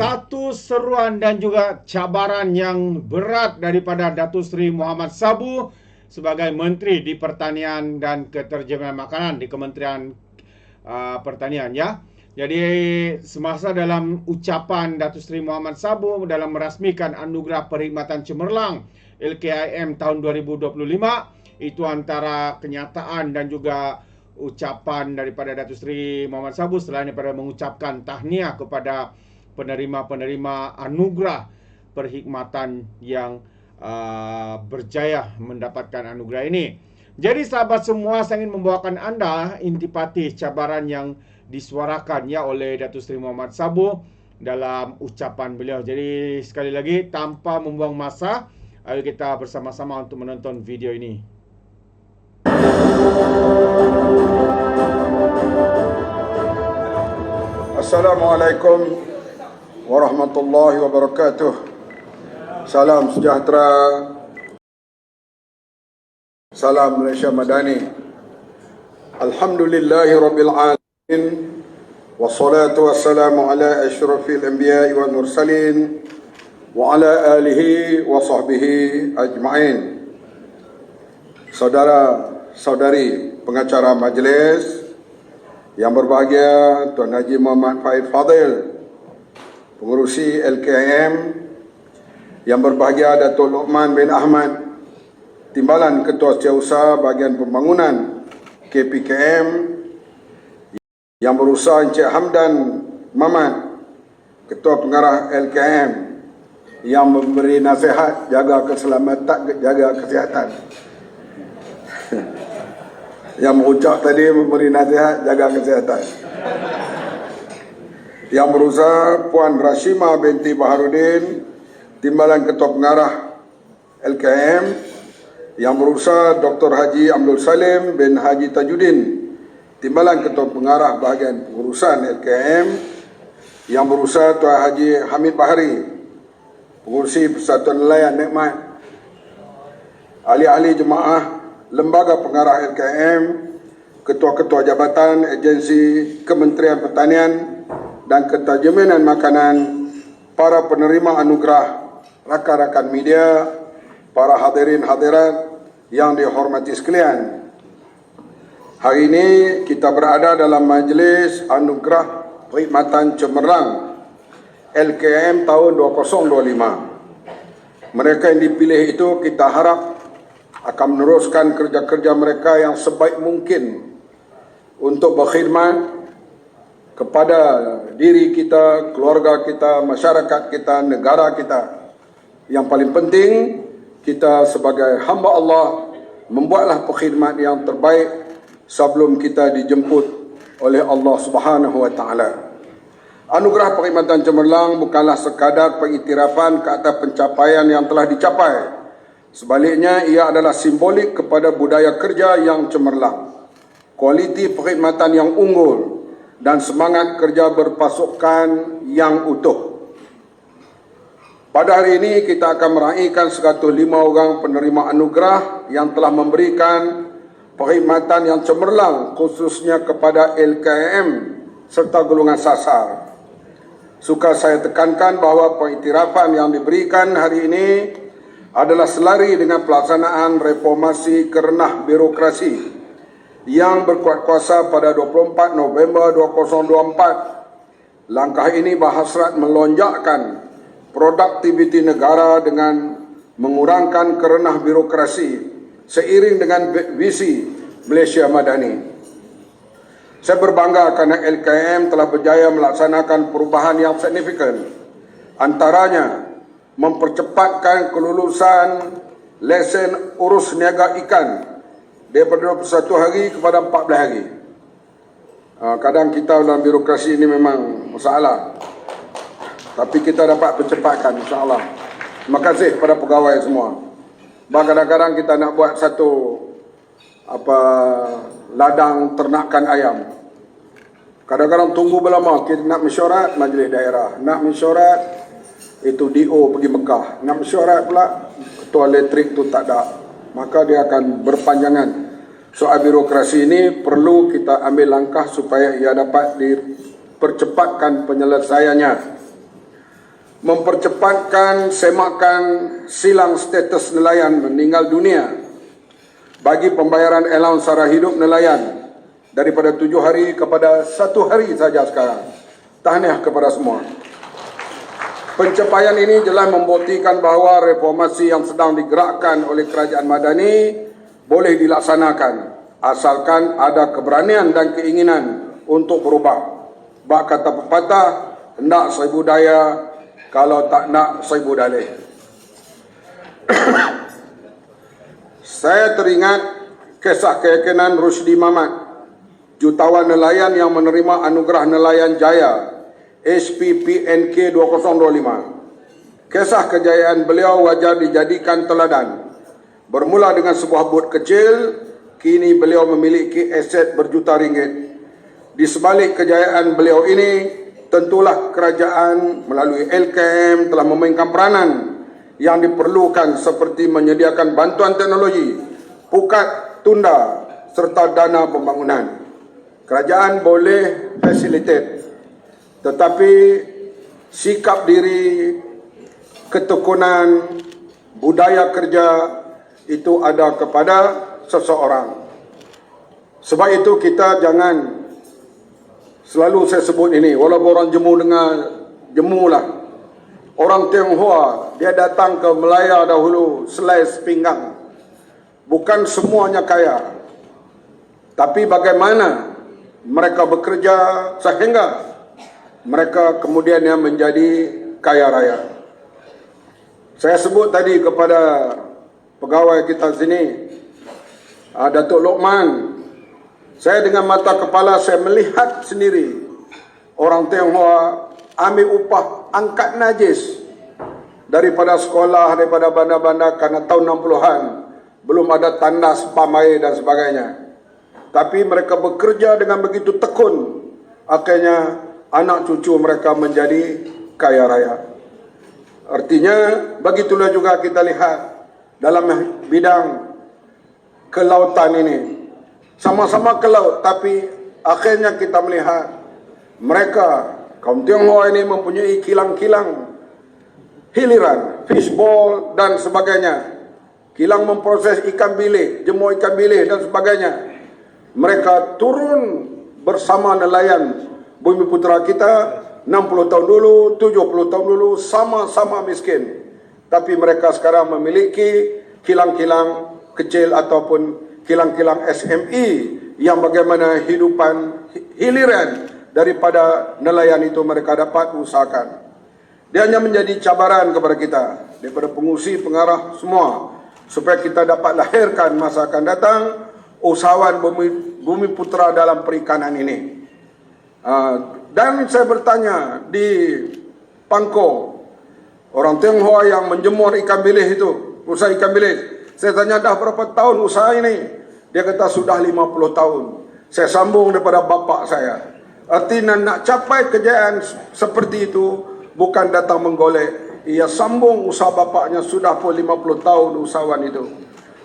satu seruan dan juga cabaran yang berat daripada Datuk Seri Muhammad Sabu sebagai Menteri di Pertanian dan Keterjaminan Makanan di Kementerian uh, Pertanian ya. Jadi semasa dalam ucapan Datuk Seri Muhammad Sabu dalam merasmikan anugerah perkhidmatan cemerlang LKIM tahun 2025 itu antara kenyataan dan juga ucapan daripada Datuk Seri Muhammad Sabu selain daripada mengucapkan tahniah kepada penerima-penerima anugerah perkhidmatan yang uh, berjaya mendapatkan anugerah ini. Jadi sahabat semua saya ingin membawakan anda intipati cabaran yang disuarakan ya oleh Datuk Seri Muhammad Sabu dalam ucapan beliau. Jadi sekali lagi tanpa membuang masa, ayo kita bersama-sama untuk menonton video ini. Assalamualaikum warahmatullahi wabarakatuh. Salam sejahtera. Salam Malaysia Madani. Alhamdulillahi rabbil alamin. Wassalatu wassalamu ala asyrafil anbiya'i wal mursalin wa ala alihi wa sahbihi ajma'in. Saudara saudari pengacara majlis yang berbahagia Tuan Haji Muhammad Faid Fadil pengurusi LKM yang berbahagia Datuk Luqman bin Ahmad Timbalan Ketua Setiausaha Bahagian Pembangunan KPKM yang berusaha Encik Hamdan Mamat Ketua Pengarah LKM yang memberi nasihat jaga keselamatan jaga kesihatan. Yang mengucap tadi memberi nasihat jaga kesihatan yang berusaha Puan Rashima binti Baharudin Timbalan Ketua Pengarah LKM yang berusaha Dr. Haji Abdul Salim bin Haji Tajudin Timbalan Ketua Pengarah Bahagian Pengurusan LKM yang berusaha Tuan Haji Hamid Bahari Pengurusi Persatuan Nelayan Nikmat Ahli-ahli Jemaah Lembaga Pengarah LKM Ketua-ketua Jabatan Agensi Kementerian Pertanian dan ketajaminan makanan, para penerima anugerah, rakan-rakan media, para hadirin hadirat yang dihormati sekalian. Hari ini kita berada dalam majlis anugerah perkhidmatan cemerlang LKM tahun 2025. Mereka yang dipilih itu kita harap akan meneruskan kerja-kerja mereka yang sebaik mungkin untuk berkhidmat kepada diri kita, keluarga kita, masyarakat kita, negara kita. Yang paling penting, kita sebagai hamba Allah membuatlah perkhidmat yang terbaik sebelum kita dijemput oleh Allah Subhanahu wa taala. Anugerah perkhidmatan cemerlang bukanlah sekadar pengiktirafan ke atas pencapaian yang telah dicapai. Sebaliknya, ia adalah simbolik kepada budaya kerja yang cemerlang. Kualiti perkhidmatan yang unggul dan semangat kerja berpasukan yang utuh. Pada hari ini kita akan meraihkan 105 orang penerima anugerah yang telah memberikan perkhidmatan yang cemerlang khususnya kepada LKM serta golongan sasar. Suka saya tekankan bahawa pengiktirafan yang diberikan hari ini adalah selari dengan pelaksanaan reformasi kerenah birokrasi yang berkuat kuasa pada 24 November 2024. Langkah ini berhasrat melonjakkan produktiviti negara dengan mengurangkan kerenah birokrasi seiring dengan visi Malaysia Madani. Saya berbangga kerana LKM telah berjaya melaksanakan perubahan yang signifikan. Antaranya, mempercepatkan kelulusan lesen urus niaga ikan daripada 21 hari kepada 14 hari. Ha, kadang kita dalam birokrasi ini memang masalah. Tapi kita dapat percepatkan insyaAllah. Terima kasih kepada pegawai semua. Bahkan kadang-kadang kita nak buat satu apa ladang ternakan ayam. Kadang-kadang tunggu berlama kita nak mesyuarat majlis daerah, nak mesyuarat itu DO pergi Mekah, nak mesyuarat pula ketua elektrik tu tak ada maka dia akan berpanjangan. Soal birokrasi ini perlu kita ambil langkah supaya ia dapat dipercepatkan penyelesaiannya. mempercepatkan semakan silang status nelayan meninggal dunia bagi pembayaran allowance sara hidup nelayan daripada tujuh hari kepada satu hari saja sekarang. Tahniah kepada semua. Pencapaian ini jelas membuktikan bahawa reformasi yang sedang digerakkan oleh kerajaan Madani boleh dilaksanakan asalkan ada keberanian dan keinginan untuk berubah. Bak kata pepatah, hendak seribu daya kalau tak nak seribu dalih. Saya teringat kisah keyakinan Rusdi Mamat, jutawan nelayan yang menerima anugerah nelayan jaya SPPNK 2025. Kisah kejayaan beliau wajar dijadikan teladan. Bermula dengan sebuah bot kecil, kini beliau memiliki aset berjuta ringgit. Di sebalik kejayaan beliau ini, tentulah kerajaan melalui LKM telah memainkan peranan yang diperlukan seperti menyediakan bantuan teknologi, pukat tunda serta dana pembangunan. Kerajaan boleh facilitate tetapi sikap diri ketekunan budaya kerja itu ada kepada seseorang. Sebab itu kita jangan Selalu saya sebut ini, walaupun orang jemu dengan jemu lah. Orang Tionghoa, dia datang ke Melaya dahulu, slice pinggang. Bukan semuanya kaya. Tapi bagaimana mereka bekerja sehingga mereka kemudian yang menjadi kaya raya. Saya sebut tadi kepada pegawai kita sini, ah, Datuk Lokman, saya dengan mata kepala saya melihat sendiri orang Tionghoa ambil upah angkat najis daripada sekolah, daripada bandar-bandar kerana tahun 60-an. Belum ada tandas, pamai dan sebagainya. Tapi mereka bekerja dengan begitu tekun. Akhirnya anak cucu mereka menjadi kaya raya. Artinya begitulah juga kita lihat dalam bidang kelautan ini sama-sama ke laut tapi akhirnya kita melihat mereka kaum Tionghoa ini mempunyai kilang-kilang hiliran, fishball dan sebagainya. Kilang memproses ikan bilik, jemur ikan bilik dan sebagainya. Mereka turun bersama nelayan bumi putera kita 60 tahun dulu, 70 tahun dulu sama-sama miskin. Tapi mereka sekarang memiliki kilang-kilang kecil ataupun kilang-kilang SME yang bagaimana hidupan hiliran daripada nelayan itu mereka dapat usahakan. Dia hanya menjadi cabaran kepada kita daripada pengusi pengarah semua supaya kita dapat lahirkan masa akan datang usahawan bumi, bumi putra dalam perikanan ini. Uh, dan saya bertanya di Pangko, orang Tionghoa yang menjemur ikan bilis itu, usaha ikan bilis. Saya tanya dah berapa tahun usaha ini? Dia kata sudah 50 tahun. Saya sambung daripada bapa saya. Artinya nak capai kejayaan seperti itu bukan datang menggolek. Ia sambung usaha bapaknya sudah pun 50 tahun usahawan itu.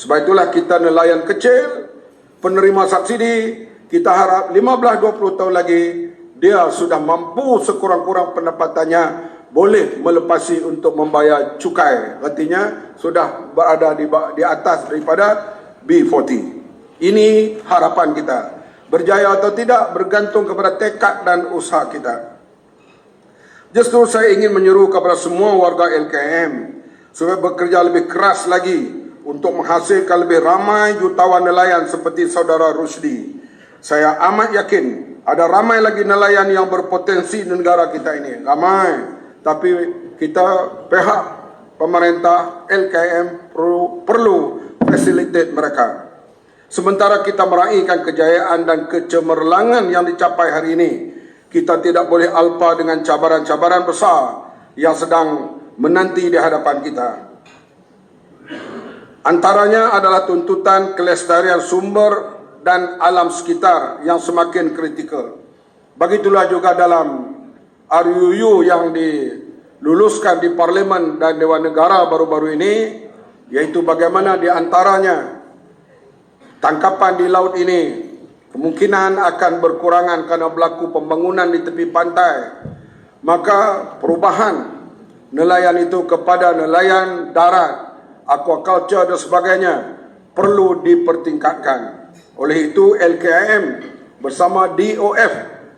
Sebab itulah kita nelayan kecil, penerima subsidi, kita harap 15-20 tahun lagi dia sudah mampu sekurang-kurang pendapatannya boleh melepasi untuk membayar cukai. Artinya sudah berada di, di atas daripada B40. Ini harapan kita. Berjaya atau tidak bergantung kepada tekad dan usaha kita. Justru saya ingin menyuruh kepada semua warga LKM supaya bekerja lebih keras lagi untuk menghasilkan lebih ramai jutawan nelayan seperti saudara Rusdi. Saya amat yakin ada ramai lagi nelayan yang berpotensi di negara kita ini. Ramai. Tapi kita pihak pemerintah LKM perlu, perlu facilitate mereka. Sementara kita meraihkan kejayaan dan kecemerlangan yang dicapai hari ini, kita tidak boleh alpa dengan cabaran-cabaran besar yang sedang menanti di hadapan kita. Antaranya adalah tuntutan kelestarian sumber dan alam sekitar yang semakin kritikal. Begitulah juga dalam RUU yang diluluskan di Parlimen dan Dewan Negara baru-baru ini, yaitu bagaimana di antaranya Tangkapan di laut ini kemungkinan akan berkurangan kerana berlaku pembangunan di tepi pantai. Maka perubahan nelayan itu kepada nelayan darat, aquaculture dan sebagainya perlu dipertingkatkan. Oleh itu LKIM bersama DOF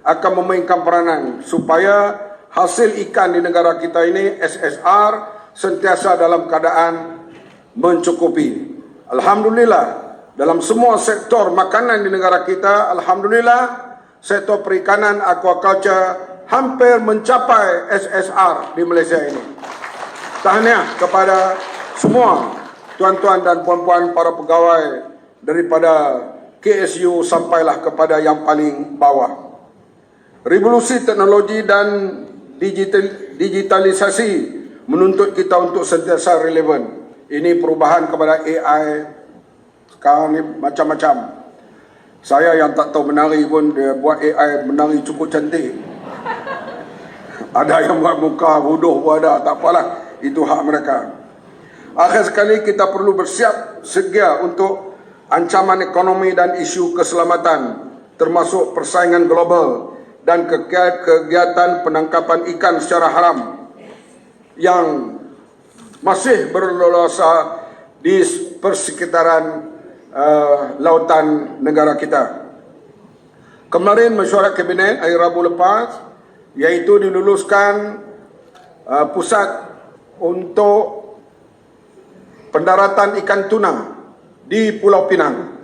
akan memainkan peranan supaya hasil ikan di negara kita ini SSR sentiasa dalam keadaan mencukupi. Alhamdulillah dalam semua sektor makanan di negara kita alhamdulillah sektor perikanan aquaculture hampir mencapai SSR di Malaysia ini. Tahniah kepada semua tuan-tuan dan puan-puan para pegawai daripada KSU sampailah kepada yang paling bawah. Revolusi teknologi dan digital, digitalisasi menuntut kita untuk sentiasa relevan. Ini perubahan kepada AI sekarang ni macam-macam. Saya yang tak tahu menari pun dia buat AI menari cukup cantik. Ada yang buat muka bodoh pun ada, tak apalah. Itu hak mereka. Akhir sekali kita perlu bersiap sedia untuk ancaman ekonomi dan isu keselamatan termasuk persaingan global dan kegiatan penangkapan ikan secara haram yang masih berlolosa di persekitaran uh, lautan negara kita. Kemarin mesyuarat kabinet hari Rabu lepas iaitu diluluskan uh, pusat untuk pendaratan ikan tuna di Pulau Pinang.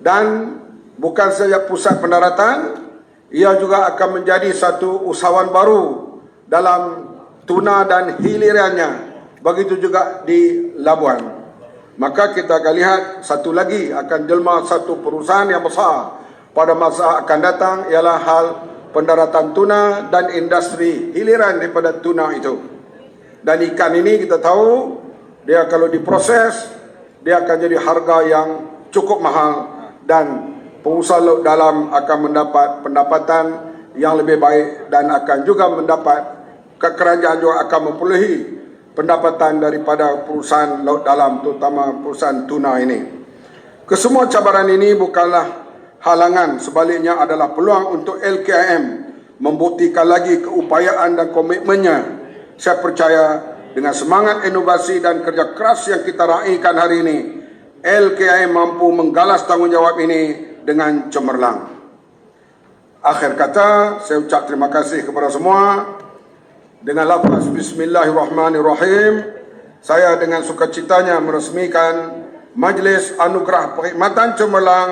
Dan bukan saja pusat pendaratan, ia juga akan menjadi satu usahawan baru dalam tuna dan hilirannya. Begitu juga di Labuan. Maka kita akan lihat satu lagi akan jelma satu perusahaan yang besar pada masa akan datang ialah hal pendaratan tuna dan industri hiliran daripada tuna itu. Dan ikan ini kita tahu dia kalau diproses dia akan jadi harga yang cukup mahal dan pengusaha laut dalam akan mendapat pendapatan yang lebih baik dan akan juga mendapat kerajaan juga akan memperolehi pendapatan daripada perusahaan laut dalam terutama perusahaan tuna ini. Kesemua cabaran ini bukanlah halangan sebaliknya adalah peluang untuk LKIM membuktikan lagi keupayaan dan komitmennya. Saya percaya dengan semangat inovasi dan kerja keras yang kita raikan hari ini, LKIM mampu menggalas tanggungjawab ini dengan cemerlang. Akhir kata, saya ucap terima kasih kepada semua. Dengan lafaz Bismillahirrahmanirrahim, saya dengan sukacitanya meresmikan Majlis Anugerah Perkhidmatan Cemerlang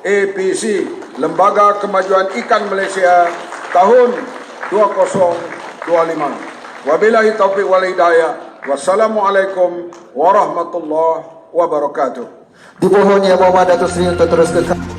APC, Lembaga Kemajuan Ikan Malaysia tahun 2025. Wabillahi taufiq wal hidayah. Wassalamualaikum warahmatullahi wabarakatuh. Dipohon Yang Muhammad Datuk Seri untuk terus kekal.